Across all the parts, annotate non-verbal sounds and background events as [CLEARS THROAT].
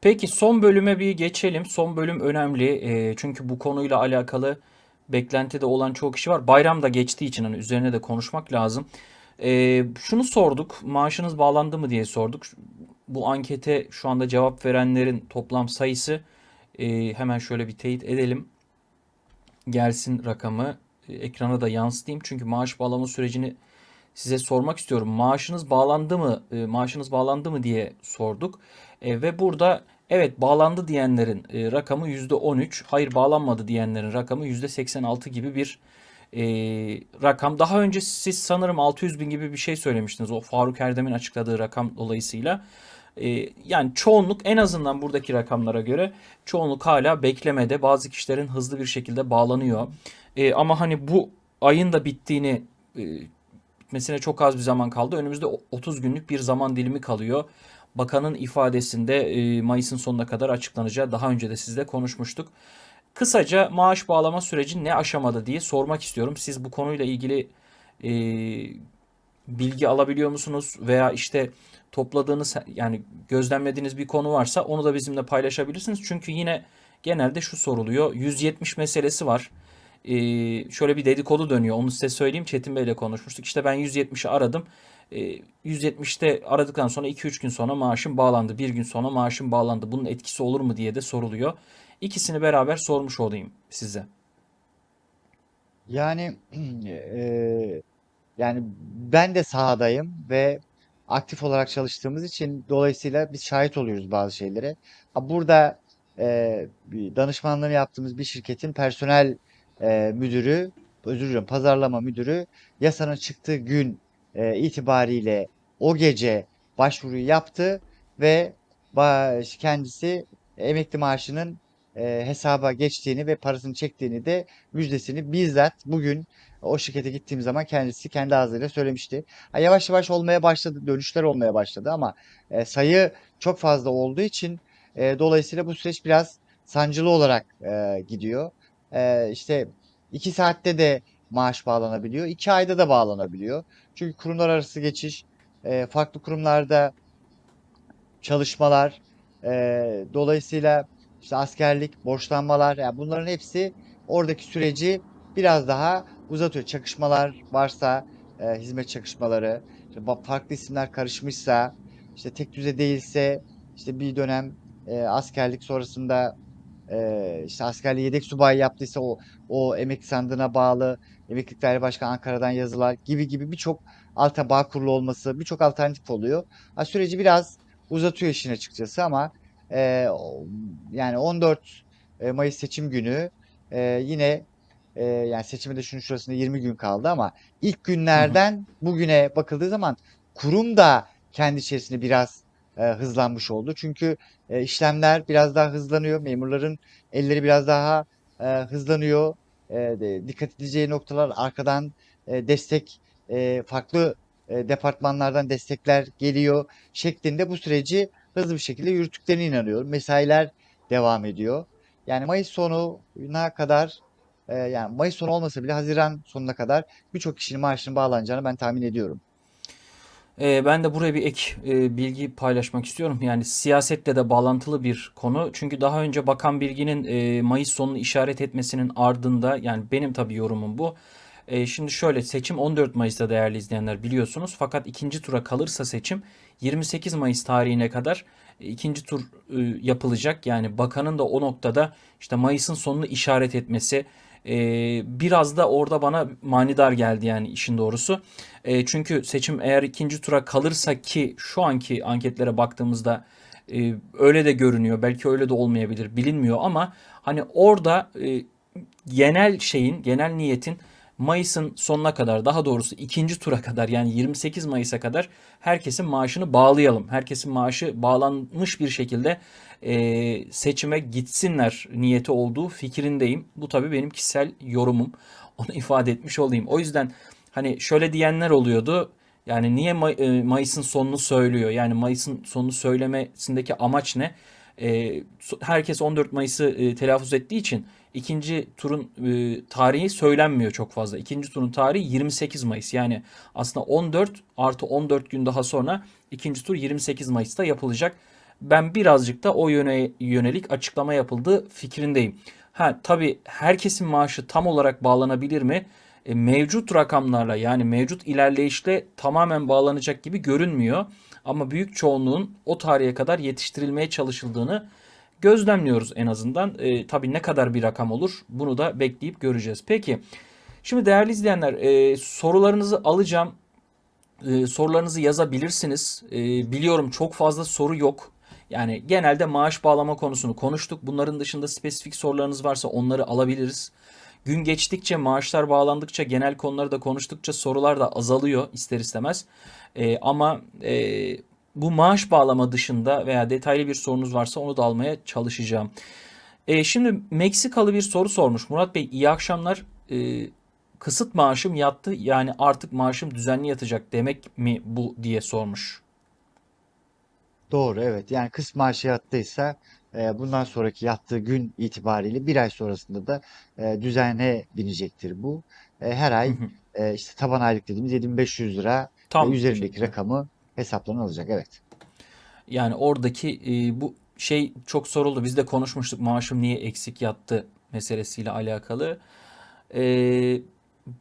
Peki son bölüme bir geçelim. Son bölüm önemli. Ee, çünkü bu konuyla alakalı beklentide olan çok kişi var. Bayram da geçtiği için hani üzerine de konuşmak lazım. Ee, şunu sorduk. Maaşınız bağlandı mı diye sorduk. Bu ankete şu anda cevap verenlerin toplam sayısı e, hemen şöyle bir teyit edelim. Gelsin rakamı. E, Ekrana da yansıtayım. Çünkü maaş bağlama sürecini size sormak istiyorum. Maaşınız bağlandı mı? E, maaşınız bağlandı mı diye sorduk. E, ve burada evet bağlandı diyenlerin e, rakamı %13, hayır bağlanmadı diyenlerin rakamı %86 gibi bir e, rakam. Daha önce siz sanırım 600 bin gibi bir şey söylemiştiniz. O Faruk Erdem'in açıkladığı rakam dolayısıyla. E, yani çoğunluk en azından buradaki rakamlara göre çoğunluk hala beklemede. Bazı kişilerin hızlı bir şekilde bağlanıyor. E, ama hani bu ayın da bittiğini e, bitmesine çok az bir zaman kaldı. Önümüzde 30 günlük bir zaman dilimi kalıyor. Bakanın ifadesinde e, Mayıs'ın sonuna kadar açıklanacağı daha önce de sizle konuşmuştuk. Kısaca maaş bağlama süreci ne aşamada diye sormak istiyorum. Siz bu konuyla ilgili e, bilgi alabiliyor musunuz? Veya işte topladığınız yani gözlemlediğiniz bir konu varsa onu da bizimle paylaşabilirsiniz. Çünkü yine genelde şu soruluyor. 170 meselesi var. Ee, şöyle bir dedikodu dönüyor. Onu size söyleyeyim. Çetin Bey'le konuşmuştuk. İşte ben 170'i aradım. Ee, 170'te aradıktan sonra 2-3 gün sonra maaşım bağlandı. Bir gün sonra maaşım bağlandı. Bunun etkisi olur mu diye de soruluyor. İkisini beraber sormuş olayım size. Yani eee, [CLEARS THROAT] yani ben de sahadayım ve aktif olarak çalıştığımız için dolayısıyla biz şahit oluyoruz bazı şeylere. Burada bir danışmanlığını yaptığımız bir şirketin personel eee, müdürü, özür diliyorum, pazarlama müdürü yasanın çıktığı gün eee, itibariyle o gece başvuruyu yaptı ve ba- kendisi emekli maaşının eee, hesaba geçtiğini ve parasını çektiğini de müjdesini bizzat bugün o şirkete gittiğim zaman kendisi kendi ağzıyla söylemişti. Ha, yavaş yavaş olmaya başladı, dönüşler olmaya başladı ama e, sayı çok fazla olduğu için e, dolayısıyla bu süreç biraz sancılı olarak e, gidiyor. E, işte iki saatte de maaş bağlanabiliyor, iki ayda da bağlanabiliyor. Çünkü kurumlar arası geçiş, e, farklı kurumlarda çalışmalar, eee, dolayısıyla işte askerlik, borçlanmalar, yani bunların hepsi oradaki süreci biraz daha uzatıyor. Çakışmalar varsa, eee, hizmet çakışmaları, farklı isimler karışmışsa, işte tek düze değilse, işte bir dönem eee, askerlik sonrasında eee, işte askerliği yedek subay yaptıysa o o emekli sandığına bağlı emeklilik daire başkanı Ankara'dan yazılar gibi gibi birçok alta bağ kurulu olması birçok alternatif oluyor. Ha, süreci biraz uzatıyor işin açıkçası ama e, yani 14 e, Mayıs seçim günü e, yine e, yani seçime de şunun şurasında 20 gün kaldı ama ilk Hı hı. günlerden bugüne bakıldığı zaman kurum da kendi içerisinde biraz e, hızlanmış oldu. Çünkü e, işlemler biraz daha hızlanıyor. Memurların elleri biraz daha e, hızlanıyor. Dikkat edeceği noktalar arkadan destek farklı departmanlardan destekler geliyor şeklinde bu süreci hızlı bir şekilde yürüttüklerine inanıyorum. Mesailer devam ediyor. Yani Mayıs sonuna kadar yani Mayıs sonu olmasa bile Haziran sonuna kadar birçok kişinin maaşının bağlanacağını ben tahmin ediyorum. Ee, ben de buraya bir ek e, bilgi paylaşmak istiyorum. Yani siyasetle de bağlantılı bir konu. Çünkü daha önce Bakan Bilgin'in e, Mayıs sonunu işaret etmesinin ardında yani benim tabii yorumum bu. E, şimdi şöyle seçim 14 Mayıs'ta değerli izleyenler biliyorsunuz. Fakat ikinci tura kalırsa seçim 28 Mayıs tarihine kadar e, ikinci tur e, yapılacak. Yani bakanın da o noktada işte Mayıs'ın sonunu işaret etmesi e, biraz da orada bana manidar geldi yani işin doğrusu. E, çünkü seçim eğer ikinci tura kalırsa ki şu anki anketlere baktığımızda e, öyle de görünüyor. Belki öyle de olmayabilir bilinmiyor ama hani orada e, genel şeyin, genel niyetin Mayıs'ın sonuna kadar daha doğrusu ikinci tura kadar yani 28 Mayıs'a kadar herkesin maaşını bağlayalım. Herkesin maaşı bağlanmış bir şekilde e, seçime gitsinler niyeti olduğu fikrindeyim. Bu tabii benim kişisel yorumum. Onu [LAUGHS] ifade etmiş olayım. O yüzden hani şöyle diyenler oluyordu. Yani niye May- e, Mayıs'ın sonunu söylüyor? Yani Mayıs'ın sonunu söylemesindeki amaç ne? E, herkes 14 Mayıs'ı e, telaffuz ettiği için ikinci turun e, tarihi söylenmiyor çok fazla. İkinci turun tarihi 28 Mayıs. Yani aslında 14 artı 14 gün daha sonra ikinci tur 28 Mayıs'ta yapılacak. Ben birazcık da o yöne yönelik açıklama yapıldığı fikrindeyim. Ha tabii herkesin maaşı tam olarak bağlanabilir mi? E, mevcut rakamlarla yani mevcut ilerleyişle tamamen bağlanacak gibi görünmüyor. Ama büyük çoğunluğun o tarihe kadar yetiştirilmeye çalışıldığını gözlemliyoruz en azından. E, tabii ne kadar bir rakam olur bunu da bekleyip göreceğiz. Peki şimdi değerli izleyenler e, sorularınızı alacağım. E, sorularınızı yazabilirsiniz. E, biliyorum çok fazla soru yok. Yani genelde maaş bağlama konusunu konuştuk. Bunların dışında spesifik sorularınız varsa onları alabiliriz. Gün geçtikçe, maaşlar bağlandıkça, genel konuları da konuştukça sorular da azalıyor ister istemez. E, ama e, bu maaş bağlama dışında veya detaylı bir sorunuz varsa onu da almaya çalışacağım. E, şimdi Meksikalı bir soru sormuş. Murat Bey iyi akşamlar. E, kısıt maaşım yattı yani artık maaşım düzenli yatacak demek mi bu diye sormuş. Doğru evet. Yani kısım maaşı yattıysa bundan sonraki yattığı gün itibariyle bir ay sonrasında da e, düzene binecektir bu. E, her ay e, işte taban aylık dediğimiz 7500 lira Tam üzerindeki teşekkürler. rakamı hesaplarına alacak. Evet. Yani oradaki bu şey çok soruldu. Biz de konuşmuştuk maaşım niye eksik yattı meselesiyle alakalı.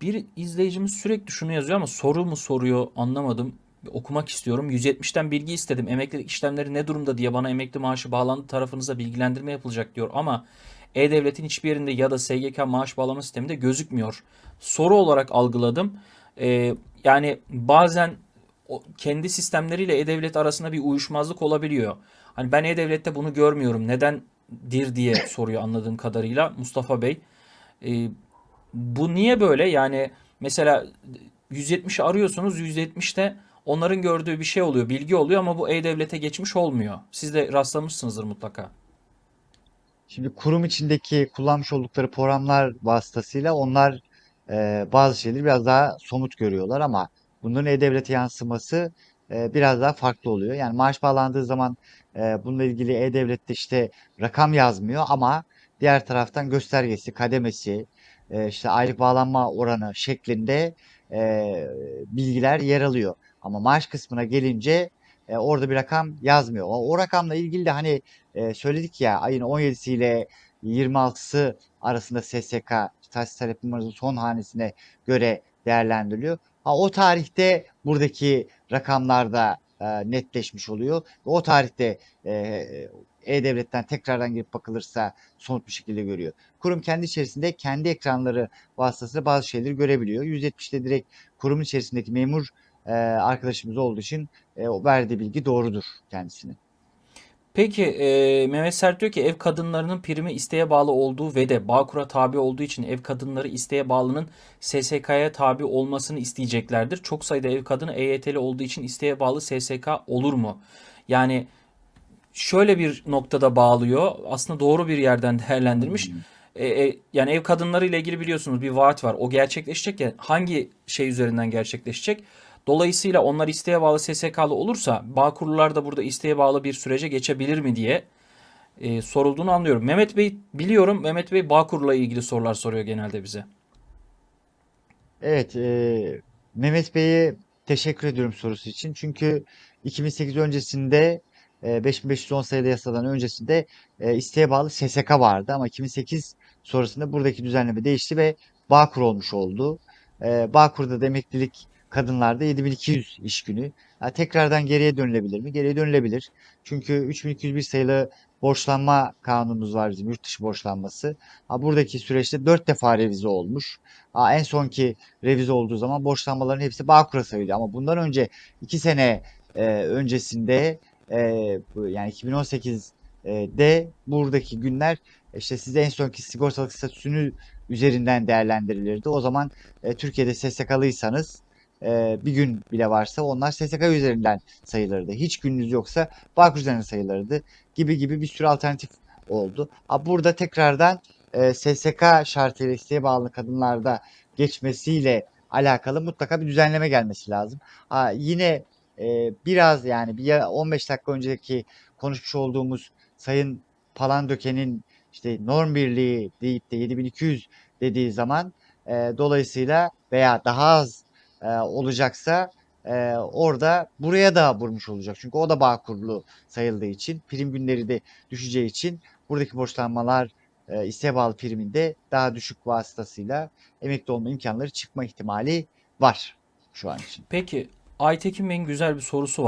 Bir izleyicimiz sürekli şunu yazıyor ama soru mu soruyor anlamadım. Okumak istiyorum. 170'ten bilgi istedim. Emeklilik işlemleri ne durumda diye bana emekli maaşı bağlandı tarafınıza bilgilendirme yapılacak diyor. Ama E-Devlet'in hiçbir yerinde ya da SGK maaş bağlama sisteminde gözükmüyor. Soru olarak algıladım. E, yani bazen kendi sistemleriyle E-Devlet arasında bir uyuşmazlık olabiliyor. Hani ben E-Devlet'te bunu görmüyorum. Nedendir diye [COUGHS] soruyor anladığım kadarıyla Mustafa Bey. Ee, bu niye böyle? Yani mesela 170'i arıyorsunuz 170'te onların gördüğü bir şey oluyor, bilgi oluyor ama bu E-Devlet'e geçmiş olmuyor. Siz de rastlamışsınızdır mutlaka. Şimdi kurum içindeki kullanmış oldukları programlar vasıtasıyla onlar e, bazı şeyleri biraz daha somut görüyorlar ama bunların E-Devlet'e yansıması e, biraz daha farklı oluyor. Yani maaş bağlandığı zaman e, bununla ilgili E-Devlet'te işte rakam yazmıyor ama diğer taraftan göstergesi, kademesi, e, işte aylık bağlanma oranı şeklinde e, bilgiler yer alıyor. Ama maaş kısmına gelince e, orada bir rakam yazmıyor. O, o rakamla ilgili de hani e, söyledik ya ayın 17'si ile 26'sı arasında SSK tahsis talep numarasının son hanesine göre değerlendiriliyor. Ha, o tarihte buradaki rakamlar da e, netleşmiş oluyor. O tarihte e, E-Devlet'ten tekrardan girip bakılırsa somut bir şekilde görüyor. Kurum kendi içerisinde kendi ekranları vasıtasıyla bazı şeyleri görebiliyor. 170'te direkt kurum içerisindeki memur e, arkadaşımız olduğu için e, o verdiği bilgi doğrudur kendisine. Peki e, Mehmet Sert diyor ki ev kadınlarının primi isteğe bağlı olduğu ve de Bağkur'a tabi olduğu için ev kadınları isteğe bağlının SSK'ya tabi olmasını isteyeceklerdir. Çok sayıda ev kadını EYT'li olduğu için isteğe bağlı SSK olur mu? Yani şöyle bir noktada bağlıyor. Aslında doğru bir yerden [LAUGHS] değerlendirmiş. Hmm. E, e, yani ev kadınları ile ilgili biliyorsunuz bir vaat var. O gerçekleşecek ya hangi şey üzerinden gerçekleşecek? Dolayısıyla onlar isteğe bağlı SSK'lı olursa Bağkurlular da burada isteğe bağlı bir sürece geçebilir mi diye e, sorulduğunu anlıyorum. Mehmet Bey biliyorum Mehmet Bey Bağkur'la ilgili sorular soruyor genelde bize. Evet, e, Mehmet Bey'e teşekkür ediyorum sorusu için. Çünkü 2008 öncesinde e, 5510 sayılı yasadan öncesinde e, isteğe bağlı SSK vardı ama 2008 sonrasında buradaki düzenleme değişti ve Bağkur olmuş oldu. E, Bağkur'da da emeklilik kadınlarda 7200 iş günü. Ha, tekrardan geriye dönülebilir mi? Geriye dönülebilir. Çünkü 3201 sayılı borçlanma kanunumuz var bizim yurt dışı borçlanması. Ha, buradaki süreçte 4 defa revize olmuş. Ha, en sonki revize olduğu zaman borçlanmaların hepsi Bağkur'a sayılıyor. Ama bundan önce 2 sene e, öncesinde e, yani 2018'de buradaki günler işte size en sonki sigortalık statüsünü üzerinden değerlendirilirdi. O zaman e, Türkiye'de SSK'lıysanız e, bir gün bile varsa onlar SSK üzerinden sayılırdı. Hiç gününüz yoksa Bağkur üzerinden sayılırdı gibi gibi bir sürü alternatif oldu. Ha, burada tekrardan e, SSK şartıyla isteğe bağlı kadınlarda geçmesiyle alakalı mutlaka bir düzenleme gelmesi lazım. Ha, yine e, biraz yani bir ya- 15 dakika önceki konuşmuş olduğumuz Sayın Palandöken'in işte norm birliği deyip de 7200 dediği zaman e, dolayısıyla veya daha az e, olacaksa e, orada buraya da vurmuş olacak. Çünkü o da Bağkurlu sayıldığı için prim günleri de düşeceği için buradaki borçlanmalar e, isteğe bağlı priminde daha düşük vasıtasıyla emekli olma imkanları çıkma ihtimali var şu an için. Peki Aytekin Bey'in güzel bir sorusu var.